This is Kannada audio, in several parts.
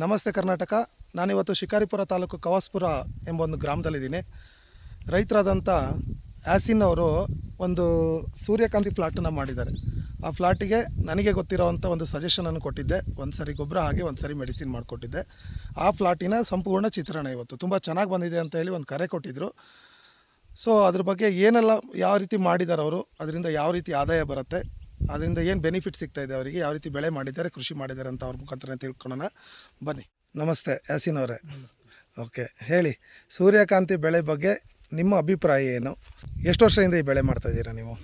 ನಮಸ್ತೆ ಕರ್ನಾಟಕ. ನಾನಿವತ್ತು ಶಿಕಾರಿಪುರ ತಾಲೂಕು ಕವಾಸ್ಪುರ ಎಂಬ ಒಂದು ಗ್ರಾಮದಲ್ಲಿದ್ದೀನಿ. ರೈತರಾದಂಥ ಆ್ಯಸಿನ್ ಅವರು ಒಂದು ಸೂರ್ಯಕಾಂತಿ ಫ್ಲಾಟನ್ನು ಮಾಡಿದ್ದಾರೆ. ಆ ಫ್ಲಾಟಿಗೆ ನನಗೆ ಗೊತ್ತಿರೋವಂಥ ಒಂದು ಸಜೆಷನನ್ನು ಕೊಟ್ಟಿದ್ದೆ. ಒಂದು ಸರಿ ಗೊಬ್ಬರ ಹಾಗೆ ಒಂದು ಸರಿ ಮೆಡಿಸಿನ್ ಮಾಡಿಕೊಟ್ಟಿದ್ದೆ. ಆ ಫ್ಲಾಟಿನ ಸಂಪೂರ್ಣ ಚಿತ್ರಣ ಇವತ್ತು. ತುಂಬ ಚೆನ್ನಾಗಿ ಬಂದಿದೆ ಅಂತ ಹೇಳಿ ಒಂದು ಕರೆ ಕೊಟ್ಟಿದ್ದರು ಸೊ ಅದ್ರ ಬಗ್ಗೆ ಏನೆಲ್ಲ ಯಾವ ರೀತಿ ಮಾಡಿದ್ದಾರೆ ಅವರು ಅದರಿಂದ ಯಾವ ರೀತಿ ಆದಾಯ ಬರುತ್ತೆ ಅದರಿಂದ ಏನು ಬೆನಿಫಿಟ್ ಸಿಗ್ತಾ ಇದೆ ಅವರಿಗೆ? ಯಾವ ರೀತಿ ಬೆಳೆ ಮಾಡಿದ್ದಾರೆ ಕೃಷಿ ಮಾಡಿದ್ದಾರೆ ಅಂತ ಅವ್ರ ಮುಖಾಂತರ ತಿಳ್ಕೊಳ್ಳೋಣ. ಬನ್ನಿ. ನಮಸ್ತೆ ಯಾಸಿನ್ ಅವರೇ ಓಕೆ ಹೇಳಿ. ಸೂರ್ಯಕಾಂತಿ ಬೆಳೆ ಬಗ್ಗೆ ನಿಮ್ಮ ಅಭಿಪ್ರಾಯ ಏನು? ಎಷ್ಟು ವರ್ಷದಿಂದ ಈ ಬೆಳೆ ಮಾಡ್ತಾ ಇದ್ದೀರಾ ನೀವು?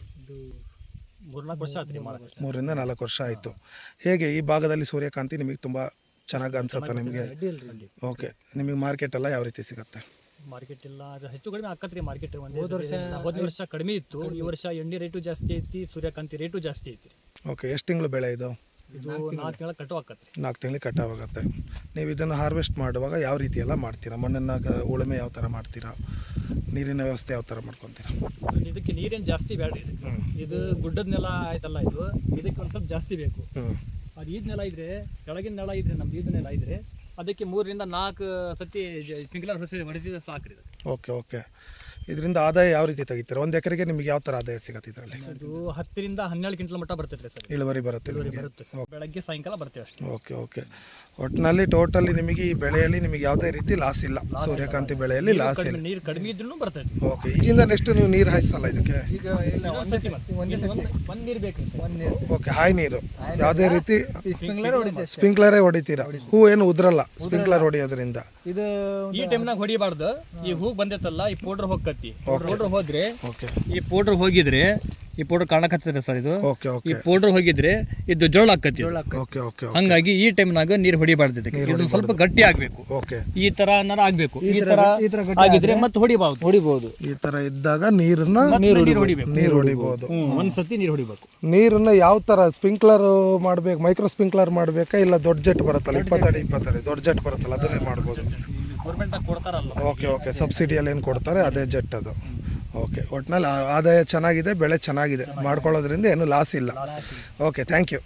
ಮೂರರಿಂದ ನಾಲ್ಕು ವರ್ಷ ಆಯಿತು. ಹೇಗೆ ಈ ಭಾಗದಲ್ಲಿ ಸೂರ್ಯಕಾಂತಿ ನಿಮಗೆ ತುಂಬ ಚೆನ್ನಾಗಿ ಅನ್ಸುತ್ತೆ ನಿಮಗೆ? ಓಕೆ ನಿಮಗೆ ಮಾರ್ಕೆಟ್ ಎಲ್ಲ ಯಾವ ರೀತಿ ಸಿಗುತ್ತೆ? ಮಾರ್ಕೆಟ್ ಇಲ್ಲ ಅದು ಹೆಚ್ಚು ಕಡಿಮೆ ಆಕತ್ರಿ ಮಾರ್ಕೆಟ್ ಹೋದ ವರ್ಷ ಹೋದ ವರ್ಷ ಕಡಿಮೆ ಇತ್ತು ಈ ವರ್ಷ ಎಣ್ಣೆ ರೇಟು ಜಾಸ್ತಿ ಐತಿ ಸೂರ್ಯಕಾಂತಿ ರೇಟು ಜಾಸ್ತಿ ಐತಿ ಓಕೆ ಎಷ್ಟು ತಿಂಗಳು ಬೆಳೆ ಇದು? ಇದು ನಾಲ್ಕು ತಿಂಗಳ. ಕಟ್ಟು ಆಕತ್ರಿ. ನಾಲ್ಕು ತಿಂಗಳಿಗೆ ಕಟಾವಾಗತ್ತೆ ನೀವು ಇದನ್ನು ಹಾರ್ವೆಸ್ಟ್ ಮಾಡುವಾಗ ಯಾವ ರೀತಿ ಎಲ್ಲ ಮಾಡ್ತೀರಾ? ಮಣ್ಣನ್ನ ಗ- ಉಳುಮೆ ಯಾವ ಥರ ಮಾಡ್ತೀರಾ? ನೀರಿನ ವ್ಯವಸ್ಥೆ ಯಾವ ಥರ ಮಾಡ್ಕೊತೀರಾ? ಇದಕ್ಕೆ ನೀರೇನು ಜಾಸ್ತಿ ಬೇಡ ಇದಕ್ಕೆ. ಹ್ಞೂ ಇದು ಗುಡ್ಡದ ನೆಲ ಆಯ್ತಲ್ಲ ಇದು ಇದಕ್ಕೆ ಒಂದು ಸ್ವಲ್ಪ ಜಾಸ್ತಿ ಬೇಕು. ಹ್ಞೂ ಅದು ಈದ್ ನೆಲ ಇದ್ರೆ ಕೆಳಗಿನ ನೆಲ ಇದ್ರೆ ನಮ್ದು ಈದ್ ನೆಲ ಇದ್ರೆ ಅದಕ್ಕೆ ಮೂರರಿಂದ ನಾಲ್ಕು ಸತಿ ಸ್ಪ್ರಿಂಕ್ಲರ್ ಹೊಸ ಹೊಡೆಸಿದ ಸಾಕ್ರಿ ಓಕೆ ಓಕೆ. ಇದರಿಂದ ಆದಾಯ ಯಾವ ರೀತಿ ತೆಗಿತಾರೆ? ಒಂದು ಎಕರೆಗೆ ನಿಮಗೆ ಯಾವ ಥರ ಆದಾಯ ಸಿಗತ್ತೆ ಇದರಲ್ಲಿ? ಅದು ಹತ್ತರಿಂದ ಹನ್ನೆರಡು ಕ್ವಿಂಟಲ್ ಮಟ್ಟ ಬರ್ತೈತೆ ಸರ್. ಇಳುವರಿ ಬರುತ್ತೆ ನಿಮಗೆ. ಬರುತ್ತೆ ಬೆಳಗ್ಗೆ ಸಾಯಂಕಾಲ ಬರ್ತೇವೆ ಅಷ್ಟೇ. Okay okay. ಒಟ್ಟಿನಲ್ಲಿ ಟೋಟಲಿ ನಿಮಗೆ ಈ ಬೆಳೆಯಲ್ಲಿ ನಿಮಗೆ ಯಾವುದೇ ರೀತಿ ಲಾಸ್ ಇಲ್ಲ. ಸೂರ್ಯಕಾಂತಿ ಬೆಳೆಯಲ್ಲಿ ಲಾಸ್ ಇಲ್ಲ. ನೀರು ಕಡಿಮೆ ಇದ್ರೂ ಬರ್ತೈತಿ ಓಕೆ ಈಗಿಂದ ನೆಕ್ಸ್ಟ್ ನೀವು ನೀರು ಹಾಯಿಸಲ್ಲ ಇದಕ್ಕೆ? ಈಗ ಒಂದೇ ಸತಿ ಒಂದು ನೀರು ಬೇಕು ಓಕೆ ಹಾಯ್ ನೀರು. ಯಾವುದೇ ರೀತಿ ಸ್ಪ್ರಿಂಕ್ಲರೇ ಹೊಡಿತೀರಾ ಹೂ ಏನು ಉದ್ರಲ್ಲ ಸ್ಪ್ರಿಂಕ್ಲರ್ ಹೊಡಿಯೋದ್ರಿಂದ. ಇದು ಈ ಟೈಮ್ನಾಗ ಹೊಡಿಬಾರ್ದು. ಈ ಹೂ. ಬಂದೈತಲ್ಲ ಈ ಪೌಡರ್ ಹೋಗತ್ತಿ ಪೌಡರ್ ಹೋದ್ರೆ ಓಕೆ ಈ ಪೌಡರ್ ಹೋಗಿದ್ರೆ ಈ ಪೌಡರ್ ಕಾಣಕತ್ತದ ಸರ್ ಇದು? ಓಕೆ ಈ ಓಕೆ ಪೌಡರ್ ಹೋಗಿದ್ರೆ ಇದು ಜೋಳ ಆಕತಿ. ಓಕೆ ಓಕೆ ಹಂಗಾಗಿ ಈ ಟೈಮ್ನಾಗ ನೀರು ಹೊಡಿಬಾರ್ದು ಇದಕ್ಕೆ. ಇದು ಸ್ವಲ್ಪ ಗಟ್ಟಿ ಆಗ್ಬೇಕು. ಓಕೆ ಈ ತರ ಏನಾರ ಆಗ್ಬೇಕು. ಈ ತರ ಆಗಿದ್ರೆ ಮತ್ತೆ ಹೊಡಿಬಾರ್ದು. ಹೊಡಿಬಹುದು ಈ ತರ ಇದ್ದಾಗ ನೀರನ್ನ ನೀರು ಹೊಡಿಬೇಕು. ನೀರು ಹೊಡಿಬಹುದು ಹ್ಮ್, ಒಂದ್ ಸತಿ ನೀರು ಹೊಡಿಬೇಕು. ನೀರನ್ನ ಯಾವ ತರ ಸ್ಪ್ರಿಂಕ್ಲರ್ ಮಾಡ್ಬೇಕು ಮೈಕ್ರೋ ಸ್ಪ್ರಿಂಕ್ಲರ್ ಮಾಡ್ಬೇಕಾ ಇಲ್ಲ ದೊಡ್ಡ ಜೆಟ್ ಬರುತ್ತಲ್ಲ ಇಪ್ಪತ್ತಡಿ ಇಪ್ಪತ್ತಡಿ ದೊಡ್ಡ ಜೆಟ್ ಬರುತ್ತಲ್ಲ ಅದನ್ನೇ ಮಾಡ್ಬೋದು. ಗೌರ್ಮೆಂಟ್ ಕೊಡ್ತಾರಲ್ಲ. ಓಕೆ ಓಕೆ ಸಬ್ಸಿಡಿಯಲ್ಲಿ ಏನು ಕೊಡ್ತಾರೆ ಅದೇ ಜೆಟ್ ಅದು. ಓಕೆ ಒಟ್ನಲ್ಲಿ ಆದಾಯ ಚೆನ್ನಾಗಿದೆ ಬೆಳೆ ಚೆನ್ನಾಗಿದೆ. ಮಾಡ್ಕೊಳ್ಳೋದ್ರಿಂದ ಏನು ಲಾಸ್ ಇಲ್ಲ. Okay thank you.